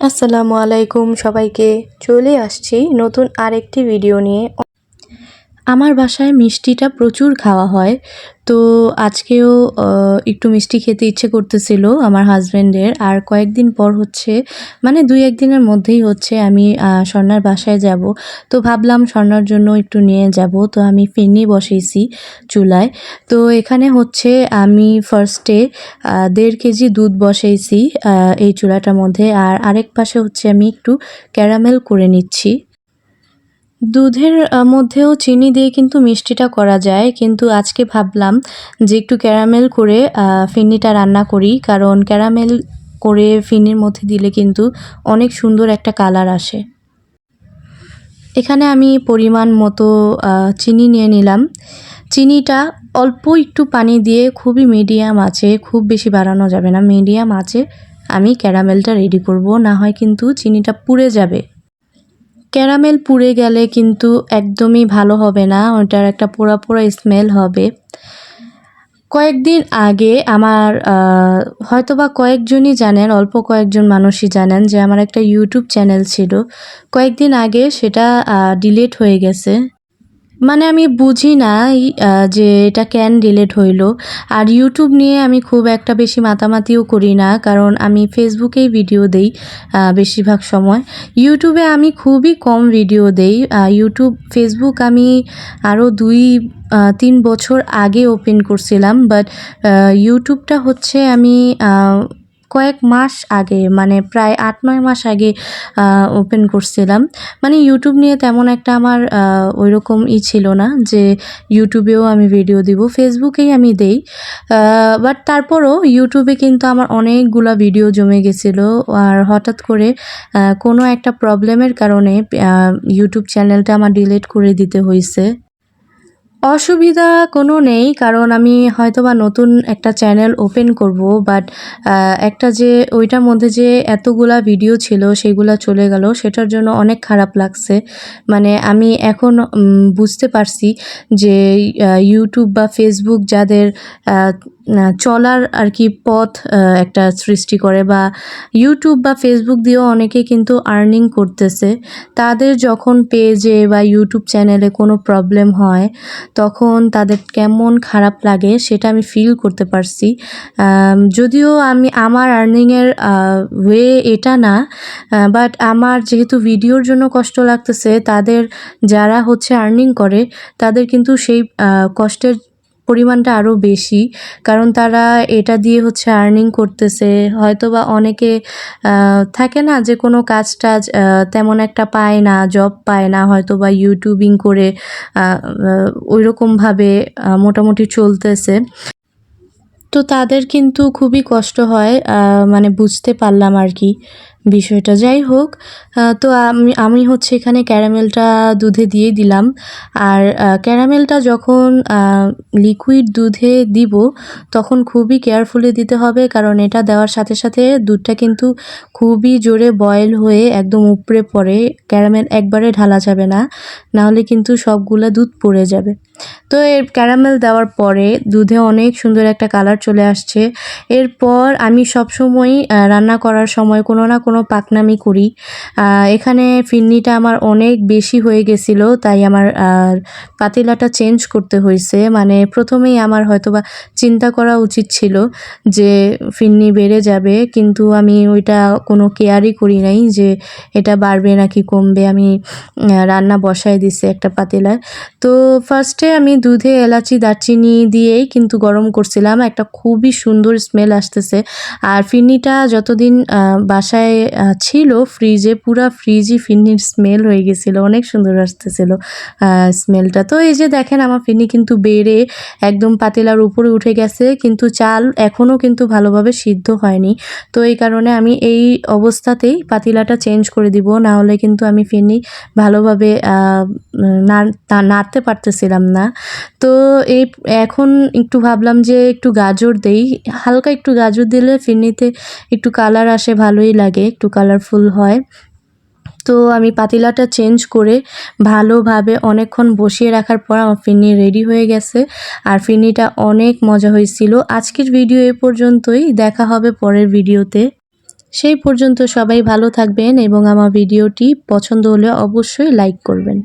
আসসালামু আলাইকুম সবাইকে চলে আসছি নতুন আরেকটি ভিডিও নিয়ে। আমার বাসায় মিষ্টিটা প্রচুর খাওয়া হয়। তো আজকেও একটু মিষ্টি খেতে ইচ্ছে করতেছিল আমার হাজব্যান্ডের আর কয়েকদিন পর হচ্ছে মানে দুই একদিনের মধ্যেই হচ্ছে আমি স্বর্ণার বাসায় যাব। তো ভাবলাম স্বর্ণার জন্য একটু নিয়ে যাব। তো আমি ফেনি বসিয়েছি চুলায়। তো এখানে হচ্ছে আমি ফার্স্টে দেড় কেজি দুধ বসাইছি আহ, এই চুলাটার মধ্যে। আর আরেক পাশে হচ্ছে আমি একটু ক্যারামেল করে নিচ্ছি। দুধের মধ্যেও চিনি দিয়ে কিন্তু মিষ্টিটা করা যায়। কিন্তু আজকে ভাবলাম যে একটু ক্যারামেল করে ফিন্নিটা রান্না করি। কারণ ক্যারামেল করে ফিন্নির মধ্যে দিলে কিন্তু অনেক সুন্দর একটা কালার আসে। এখানে আমি পরিমাণ মতো চিনি নিয়ে নিলাম। চিনিটা অল্প একটু পানি দিয়ে খুবই মিডিয়াম আছে, খুব বেশি বাড়ানো যাবে না। মিডিয়াম আছে, আমি ক্যারামেলটা রেডি করব। না হয় কিন্তু চিনিটা পুড়ে যাবে। ক্যারামেল পুড়ে গেলে কিন্তু একদমই ভালো হবে না, ওটার একটা পোড়া পোড়া স্মেল হবে। কয়েকদিন আগে আমার হয়তো হয়তোবা কয়েকজনই জানেন, অল্প কয়েকজন মানুষই জানেন যে আমার একটা ইউটিউব চ্যানেল ছিল। কয়েকদিন আগে সেটা ডিলিট হয়ে গেছে। মানে আমি বুঝি না যে এটা কেন ডিলেট হইল। আর ইউটিউব নিয়ে আমি খুব একটা বেশি মাতামাতিও করি না কারণ আমি ফেসবুকেই ভিডিও দেই বেশিরভাগ সময়। ইউটিউবে আমি খুবই কম ভিডিও দেই ইউটিউব ফেসবুক আমি আরও দুই তিন বছর আগে ওপেন করছিলাম বাট ইউটিউবটা হচ্ছে আমি কয়েক মাস আগে মানে প্রায় আট, নয় মাস আগে ওপেন করছিলাম। মানে ইউটিউব নিয়ে তেমন একটা আমার ওই রকম ই ছিল না যে ইউটিউবেও আমি ভিডিও দিব ফেসবুকেই আমি দেই। বাট তারপরও ইউটিউবে কিন্তু আমার অনেকগুলা ভিডিও জমে গেছিল। আর হঠাৎ করে কোনো একটা প্রবলেমের কারণে ইউটিউব চ্যানেলটা আমার ডিলিট করে দিতে হয়েছে অসুবিধা কোনো নেই, কারণ আমি হয়তো বা নতুন একটা চ্যানেল ওপেন করব, বাট একটা যে, ওইটার মধ্যে যে এতগুলা ভিডিও ছিল, সেগুলো চলে গেল, সেটার জন্য অনেক খারাপ লাগছে। মানে আমি এখন বুঝতে পারছি যে ইউটিউব বা ফেসবুক যাদের চলার আর কি পথ একটা সৃষ্টি করে বা ইউটিউব বা ফেসবুক দিয়েও অনেকে কিন্তু আর্নিং করতেছে। তাদের যখন পেজে বা ইউটিউব চ্যানেলে কোনো প্রবলেম হয়, তখন তাদের কেমন খারাপ লাগে সেটা আমি ফিল করতে পারছি। যদিও আমি, আমার আর্নিংয়ের ওয়ে এটা না বাট আমার যেহেতু ভিডিওর জন্য কষ্ট লাগতেছে, তাদের যারা হচ্ছে আর্নিং করে, তাদের কিন্তু সেই কষ্টের পরিমাণটা আরও বেশি। কারণ তারা এটা দিয়ে হচ্ছে আর্নিং করতেছে। হয়তো বা অনেকে থাকে না যে কোনো কাজ টাজ তেমন একটা পায় না জব পায় না হয়তো বা ইউটিউবিং করে ওই রকমভাবে মোটামুটি চলতেছে। তো তাদের কিন্তু খুবই কষ্ট হয় মানে বুঝতে পারলাম আর কি। বিষয়টা। যাই হোক তো আমি আমি হচ্ছে এখানে ক্যারামেলটা দুধে দিয়ে দিলাম। আর ক্যারামেলটা যখন লিকুইড দুধে দিব, তখন খুবই কেয়ারফুলি দিতে হবে। কারণ এটা দেওয়ার সাথে সাথে দুধটা কিন্তু খুবই জোরে বয়েল হয়ে একদম উপরে পড়ে। ক্যারামেল একবারে ঢালা যাবে না, নাহলে কিন্তু সবগুলো দুধ পড়ে যাবে। তো এর ক্যারামেল দেওয়ার পরে দুধে অনেক সুন্দর একটা কালার চলে আসছে। এরপর আমি সবসময়ই রান্না করার সময় কোনো না কোনো পাকনামি করি। এখানে ফিন্নিটা আমার অনেক বেশি হয়ে গেছিল, তাই আমার পাতিলাটা চেঞ্জ করতে হয়েছে। মানে প্রথমেই আমার হয়তোবা চিন্তা করা উচিত ছিল যে ফিন্নি বেড়ে যাবে, কিন্তু আমি ওইটা কোনো কেয়ারই করি নাই যে এটা বাড়বে নাকি কমবে। আমি রান্না বসায় দিছি একটা পাতিলায়। তো ফার্স্টে আমি দুধে এলাচি, দারচিনি দিয়েই কিন্তু গরম করছিলাম। একটা খুবই সুন্দর স্মেল আসতেছে। আর ফিন্নিটা যতদিন বাসায় ছিল ফ্রিজে পুরা ফ্রিজই ফিন্নির স্মেল হয়ে গেছিল। অনেক সুন্দর আসতেছিল স্মেলটা তো এই যে দেখেন, আমার ফিন্নি কিন্তু বেড়ে একদম পাতিলার উপরে উঠে গেছে। কিন্তু চাল এখনও কিন্তু ভালোভাবে সিদ্ধ হয়নি। তো এই কারণে আমি এই অবস্থাতেই পাতিলাটা চেঞ্জ করে দিব। না হলে কিন্তু আমি ফিন্নি ভালোভাবে নাড়তে পারতেছিলাম না। তো এই এখন একটু ভাবলাম যে একটু গাজর দেই। হালকা একটু গাজর দিলে ফিরনিতে একটু কালার আসে, ভালোই লাগে, একটু কালারফুল হয়। তো আমি পাতিলাটা চেঞ্জ করে ভালোভাবে অনেকক্ষণ বসিয়ে রাখার পর আমার ফিরনি রেডি হয়ে গেছে। আর ফিরনিটা অনেক মজা হয়েছিল। আজকের ভিডিও এ পর্যন্তই। দেখা হবে পরের ভিডিওতে সেই পর্যন্ত সবাই ভালো থাকবেন এবং আমার ভিডিওটি পছন্দ হলে অবশ্যই লাইক করবেন।